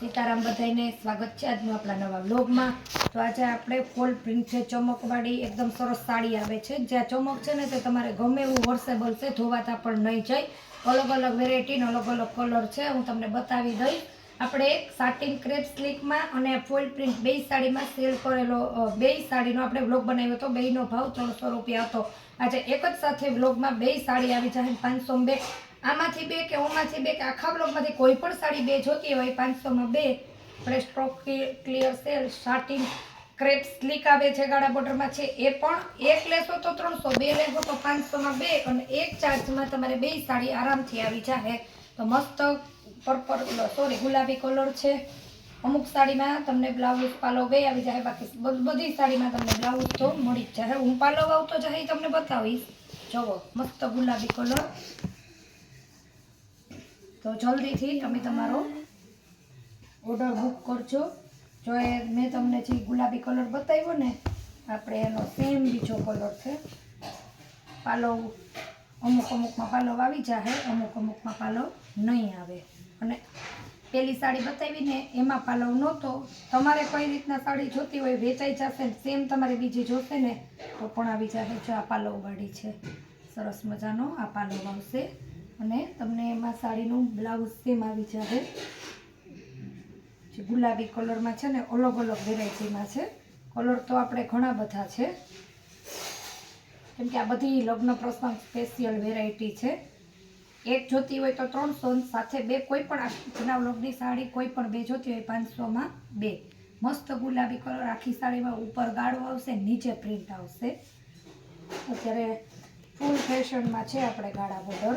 સીતારામ બધાને સ્વાગત છે આજનું આપણા નવા વ્લોગમાં. તો આજે આપણે ફોલ પ્રિન્ટ છે, ચમકવાળી, એકદમ સરસ સાડી આવે છે. જ્યાં ચમક છે ને તે તમારે ગમે એવું વોર્સેબલ છે ધોવાતા પણ નહીં જાય. અલગ અલગ વેરાયટીનો અલગ અલગ કલર છે, હું તમને બતાવી દઈશ. આપણે એક સાટિન ક્રેપ સ્લીકમાં અને ફોલ પ્રિન્ટ બે સાડીમાં સેલ કરેલો બે સાડીનો આપણે વ્લોગ બનાવ્યો હતો. બેયનો ભાવ ત્રણસો રૂપિયા હતો. આજે એક જ સાથે વ્લોગમાં બે સાડી આવી જાય પાંચસો બે. આમાંથી બે કે ઓમાંથી બે કે આખા બ્લોકમાંથી કોઈ પણ સાડી બે જોતી હોય પાંચસોમાં બે. આપણે stock clear sale starting crepe sleek આવે છે ગાળા બોર્ડરમાં છે. એ પણ એક લેશો તો ત્રણસો, બે લેશો તો પાંચસોમાં બે. અને એક ચાર્જમાં તમારે બે સાડી આરામથી આવી જાહે. તો મસ્ત પર્પલ સોરી ગુલાબી કલર છે. અમુક સાડીમાં તમને બ્લાઉઝ પાલો બે આવી જાય બાકી બધી સાડીમાં તમને બ્લાઉઝ તો મળી જ જાય હું પાલો આવતો જાય તમને બતાવીશ. જુઓ, મસ્ત ગુલાબી કલર તો જલ્દીથી તમે તમારો ઓર્ડર બુક કરજો. જો એ મેં તમને જે ગુલાબી કલર બતાવ્યો ને, આપણે એનો સેમ બીજો કલર છે. પાલો અમુક અમુકમાં પાલો આવી જશે અમુક અમુકમાં પાલો નહીં આવે. અને પેલી સાડી બતાવીને એમાં પાલવ નહોતો. તમારે કઈ રીતના સાડી જોતી હોય, વેચાઈ જશે સેમ તમારે બીજી જોશે ને, તો પણ આવી જશે જો આ પાલવ વાળી છે. સરસ મજાનો આ પાલવ આવશે. અને તમને એમાં સાડીનું બ્લાઉઝ સેમ આવી જશે. જે ગુલાબી કલરમાં છે ને, અલગ અલગ વેરાયટીમાં છે. કલર તો આપણે ઘણા બધા છે. કેમ કે આ બધી લગ્ન પ્રસંગ સ્પેશિયલ વેરાયટી છે. એક જોતી હોય તો ત્રણસો સાથે બે, કોઈ પણ જૂના લગ્નની સાડી, કોઈ પણ બે જોતી હોય પાંચસોમાં બે. મસ્ત ગુલાબી કલર આખી સાડીમાં ઉપર ગાળો આવશે, નીચે પ્રિન્ટ આવશે. અત્યારે ફૂલ ફેશનમાં છે આપણે ગાળા બોર્ડર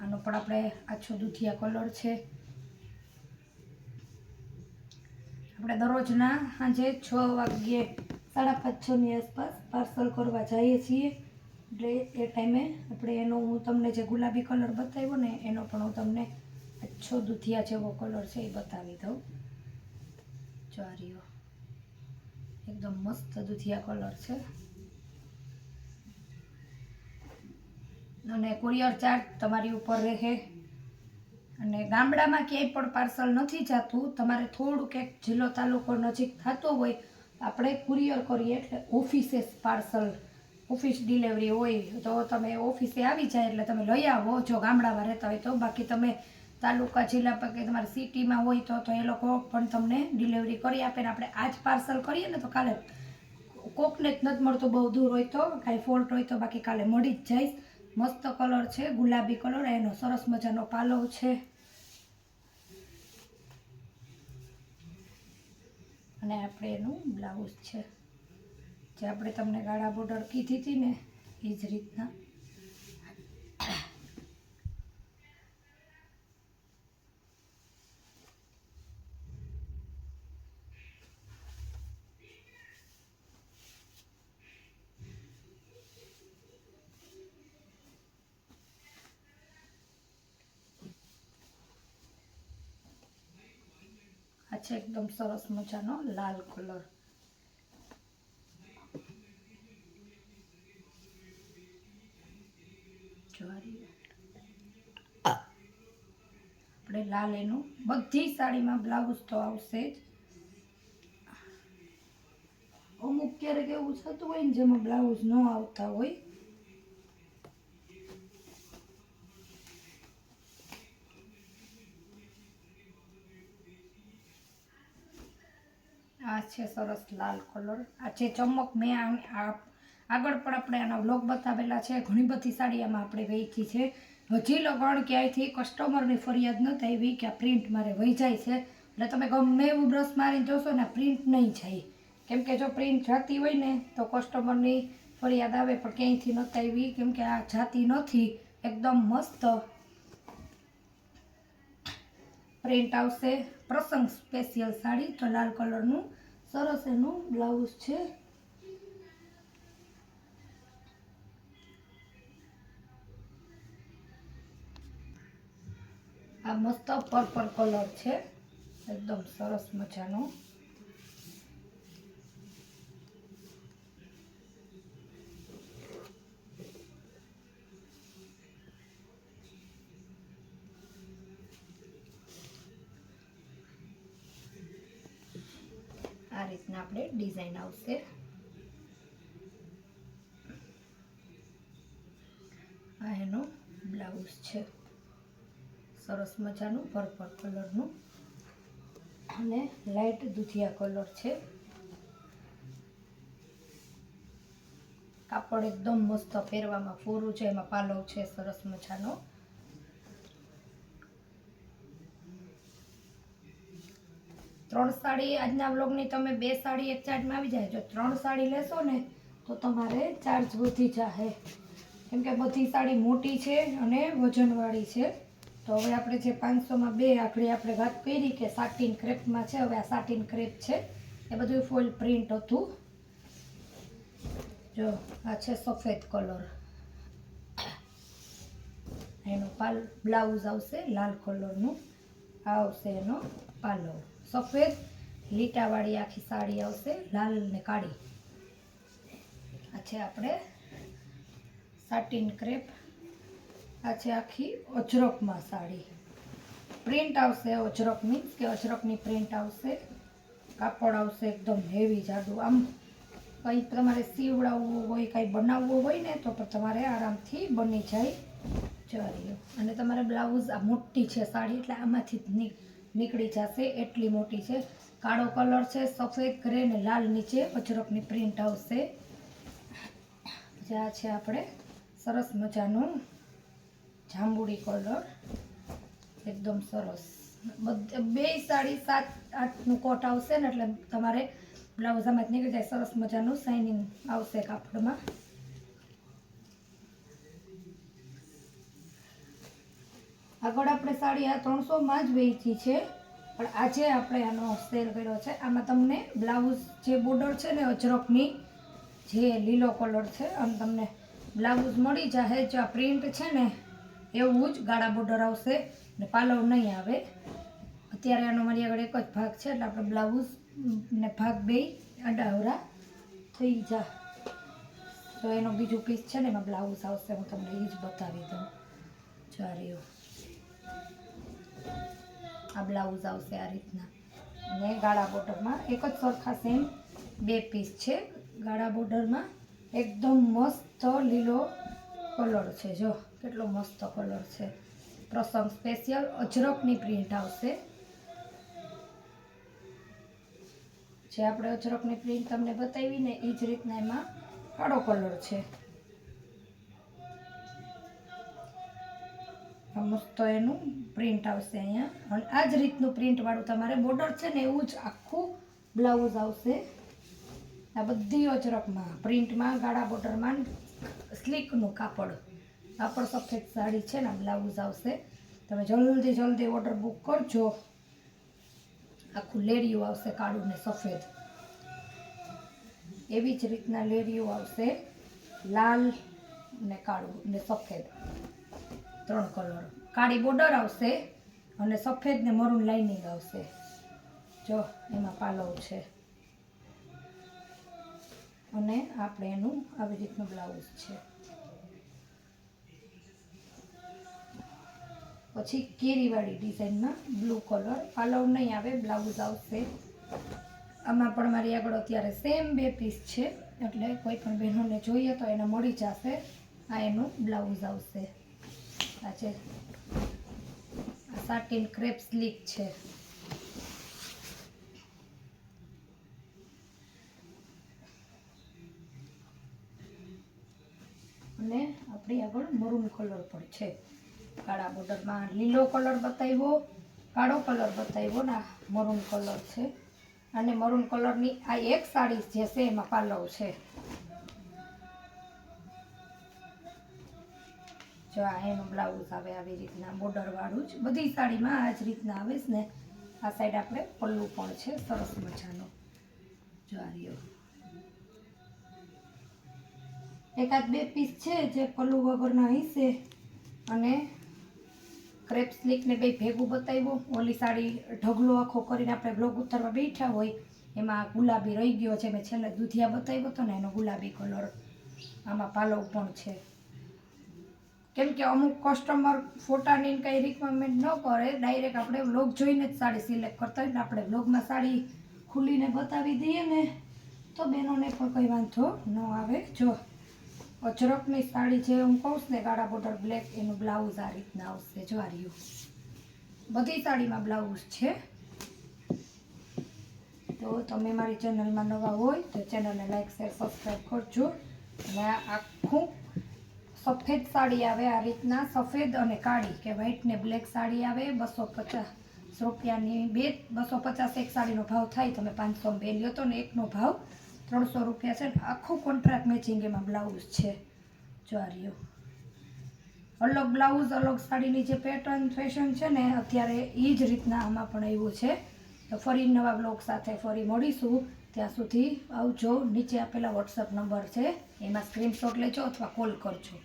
આનો પણ આપણે આછો દૂધિયા કલર છે. આપણે દરરોજના સાંજે છ વાગ્યે સાડા પાંચ છની આસપાસ પાર્સલ કરવા જઈએ છીએ. એટલે એ ટાઈમે આપણે એનો હું તમને જે ગુલાબી કલર બતાવ્યો ને, એનો પણ હું તમને આછો દૂધિયા જેવો કલર છે એ બતાવી દઉં. ચારીઓ એકદમ મસ્ત દૂધિયા કલર છે. અને કુરિયર ચાર્જ તમારી ઉપર રહે. અને ગામડામાં ક્યાંય પણ પાર્સલ નથી જતું, તમારે થોડુંક એક જિલ્લો તાલુકો નજીક થતો હોય, આપણે કુરિયર કરીએ એટલે ઓફિસે પાર્સલ, ઓફિસ ડિલિવરી હોય. તો તમે ઓફિસે આવી જાય એટલે તમે લઈ આવો, જો ગામડામાં રહેતા હોય તો. બાકી તમે તાલુકા, જિલ્લા પર કે તમારે સિટીમાં હોય તો તો એ લોકો પણ તમને ડિલિવરી કરી આપે ને આપણે આજ પાર્સલ કરીએ ને તો કાલે કોકને જ નથી મળતું, બહુ દૂર હોય તો, કાંઈ ફોલ્ટ હોય તો બાકી કાલે મળી જ જાય મસ્ત કલર છે, ગુલાબી કલર, એનો સરસ મજાનો પાલવ છે. અને આપણે એનું બ્લાઉઝ છે. જે આપણે તમને ગાળા બોર્ડર કીધી હતી ને, એ જ રીતના છે એકદમ સરસ મજાનો લાલ કલર. આપણે લાલ એનું, બધી સાડીમાં બ્લાઉઝ તો આવશે જ. અમુક ક્યારેક એવું થતું હોય ને, જેમાં બ્લાઉઝ ન આવતા હોય છે, સરસ લાલ કલર. આ છે ચમક મેં આગળ પણ આપણે આના વ્લોગ બતાવેલા છે. ઘણી બધી સાડી આમાં આપણે વેચી છે. હજી લગણ ક્યાંયથી કસ્ટમરની ફરિયાદ ન આવી કે આ પ્રિન્ટ મારે વહી જાય છે. એટલે તમે ગમે એવું બ્રશ મારીને જોશો ને પ્રિન્ટ નહીં જાય. કેમ કે જો પ્રિન્ટ જાતી હોય ને, તો કસ્ટમરની ફરિયાદ આવે, પણ ક્યાંયથી નથી આવી. કેમ કે આ જાતી નથી. એકદમ મસ્ત પ્રિન્ટ આવશે. પ્રસંગ સ્પેશિયલ સાડી, તો લાલ કલરનું. સરસ એનું બ્લાઉઝ છે. આ મસ્ત પર્પલ કલર છે. એકદમ સરસ મજાનો. આ રીતના આપણે ડિઝાઇન આવશે. આ એનો બ્લાઉઝ છે. સરસ મજાનું પર્પલ કલરનું અને લાઇટ દુધિયા કલર છે. કાપડ એકદમ મસ્ત પહેરવામાં ફોરું છે. એમાં પાલવ છે, સરસ મજાનો. ત્રણ સાડી આજના બ્લોગની તમે બે સાડી એક ચાર્જમાં આવી જાય. જો ત્રણ સાડી લેશો ને, તો તમારે ચાર્જ વધી જશે કેમ કે બધી સાડી મોટી છે અને વજનવાળી છે. તો હવે આપણે જે પાંચસોમાં બે આખડી આપણે વાત કરી કે સાટીન ક્રેપમાં છે, હવે આ સાટીન ક્રેપ છે. એ બધું ફૂલ પ્રિન્ટ હતું. જો, આ છે સફેદ કલર એનો પાલ બ્લાઉઝ આવશે, લાલ કલરનું આવશે એનો પાલવ. સફેદ લીટાવાળી આખી સાડી આવશે, લાલ ને કાળી. આ છે આપણે સાટીન ક્રેપ. આ છે આખી અજરકમાં સાડી. પ્રિન્ટ આવશે અજરક મીન્સ કે અજરકની પ્રિન્ટ આવશે. કાપડ આવશે એકદમ હેવી જાડું. આમ કંઈ તમારે સીવડાવવું હોય, કંઈ બનાવવું હોય ને, તો તમારે આરામથી બની જાય. જરીઓ અને તમારે બ્લાઉઝ આ મોટી છે સાડી, એટલે આમાંથી જ ની- નીકળી જશે. એટલી મોટી છે. કાળો કલર છે, સફેદ, ગ્રે ને લાલ નીચે અજરકની પ્રિન્ટ આવશે. જ્યાં છે આપણે. સરસ મજાનું જાંબુડી કલર. એકદમ સરસ. બધે, બે સાડી સાત, આઠનું કોટ આવશે ને એટલે તમારે બ્લાઉઝ આમાં નીકળી જાય. સરસ મજાનું શાઇનિંગ આવશે કાપડમાં. આગળ આપણે સાડી આ ત્રણસોમાં જ વેચી છે. પણ આજે આપણે આનો સેલ કર્યો છે. આમાં તમને બ્લાઉઝ જે બોર્ડર છે ને અજરકની, જે લીલો કલર છે, આમ તમને બ્લાઉઝ મળી જાય જો આ પ્રિન્ટ છે ને, એવું જ ગાળા બોર્ડર આવશે ને પાલવ નહીં આવે. અત્યારે આનો મારી આગળ એક જ ભાગ છે, એટલે આપણે બ્લાઉઝ ને ભાગ બે અડાવરા થઈ જા. તો એનો બીજું પીસ છે ને એમાં બ્લાઉઝ આવશે, હું તમને એ જ બતાવી દઉં. ચાર્યો આ બ્લાઉઝ આવશે આ રીતના. ને ગાળા બોર્ડરમાં એક જ સરખા સેમ બે પીસ છે. ગાળા બોર્ડરમાં એકદમ મસ્ત લીલો કલર છે. જો, કેટલો મસ્ત કલર છે. પ્રસંગ સ્પેશિયલ અજરકની પ્રિન્ટ આવશે. જે આપણે અજરકની પ્રિન્ટ તમને બતાવી ને એ જ રીતના એમાં કાળો કલર છે. મસ્ત એનું પ્રિન્ટ આવશે અહીંયા. અને આ જ રીતનું પ્રિન્ટવાળું તમારે બોર્ડર છે ને એવું જ આખું બ્લાઉઝ આવશે. આ બધી અજરકમાં પ્રિન્ટમાં ગાળા બોર્ડરમાં સ્લીકનું કાપડ. કાપડ સફેદ સાડી છે ને બ્લાઉઝ આવશે. તમે જલ્દી જલ્દી ઓર્ડર બુક કરજો. આખું લેરિયું આવશે કાળું ને સફેદ. એવી જ રીતના લેરિયું આવશે, લાલ ને કાળું ને સફેદ. ત્રણ કલર. કાળી બોર્ડર આવશે અને સફેદ ને મરૂન લાઇનિંગ આવશે. જો, એમાં પાલવ છે. અને આપણે એનું આવી રીતનું બ્લાઉઝ છે. પછી કેરીવાળી ડિઝાઇનમાં બ્લુ કલર. પાલવ નહીં આવે, બ્લાઉઝ આવશે. આમાં પણ મારી આગળ અત્યારે સેમ બે પીસ છે. એટલે કોઈ પણ બહેનોને જોઈએ તો એને મળી જશે. આ એનું બ્લાઉઝ આવશે. આ છે. આ સાટીન ક્રેપ સ્લીક છે. અને આપણી આગળ મરૂન કલર પણ છે. કાળા બોર્ડરમાં લીલો કલર બતાવ્યો, કાળો કલર બતાવ્યો ને મરૂન કલર છે. અને મરૂન કલરની આ એક સાડી જે છે એમાં પાલવ છે. જો આ એનું બ્લાઉઝ આવે આવી રીતના બોર્ડર વાળું જ. બધી સાડીમાં આ જ રીતના આવે ને. આ સાઈડ આપણે પલ્લું પણ છે, સરસ મજાનો. જો આ રહ્યો. એકાદ બે પીસ છે જે પલ્લુ વગરના હશે. અને ક્રેપ સ્લીકને બે ભેગું બતાવ્યું. ઓલી સાડી ઢગલો આખો કરીને આપણે બ્લોગ ઉતારવા બેઠા હોય. એમાં ગુલાબી રહી ગયો છે. મેં છેલ્લે દૂધિયા બતાવ્યો હતો ને, એનો ગુલાબી કલર આમાં પાલવ પણ છે. કેમ કે અમુક કસ્ટમર ફોટાની કંઈ રિક્વાયરમેન્ટ ન કરે ડાયરેક્ટ આપણે બ્લોગ જોઈને જ સાડી સિલેક્ટ કરતા હોય ને આપણે બ્લોગમાં સાડી ખુલીને બતાવી દઈએ ને, તો બહેનોને પણ કંઈ વાંધો ન આવે. જો, અજરકની સાડી જે હું કહું છું ને, ગાળા બોર્ડર બ્લેક એનું બ્લાઉઝ આ રીતના આવશે. જો આ રહ્યું. બધી સાડીમાં બ્લાઉઝ છે. તો તમે મારી ચેનલમાં નવા હોય તો ચેનલને લાઈક શેર સબસ્ક્રાઈબ કરજો. અને આખું સફેદ સાડી આવે, આ રીતના સફેદ અને કાળી કે વ્હાઈટ ને બ્લેક સાડી આવે, બસો પચાસ રૂપિયાની બે, બસો પચાસ એક સાડીનો ભાવ થાય, તમે પાંચસો બે લ્યો તો ને એકનો ભાવ ત્રણસો રૂપિયા છે. આખો કોન્ટ્રાક્ટ મેચિંગ એમાં બ્લાઉઝ છે. જો અલગ બ્લાઉઝ અલગ સાડીની જે પેટર્ન ફેશન છે ને, અત્યારે એ જ રીતના આમાં પણ આવ્યું છે. તો ફરી નવા બ્લોગ સાથે ફરી મળીશું. ત્યાં સુધી આવજો. નીચે આપેલા વોટ્સઅપ નંબર છે. એમાં સ્ક્રીનશોટ લેજો અથવા કોલ કરજો.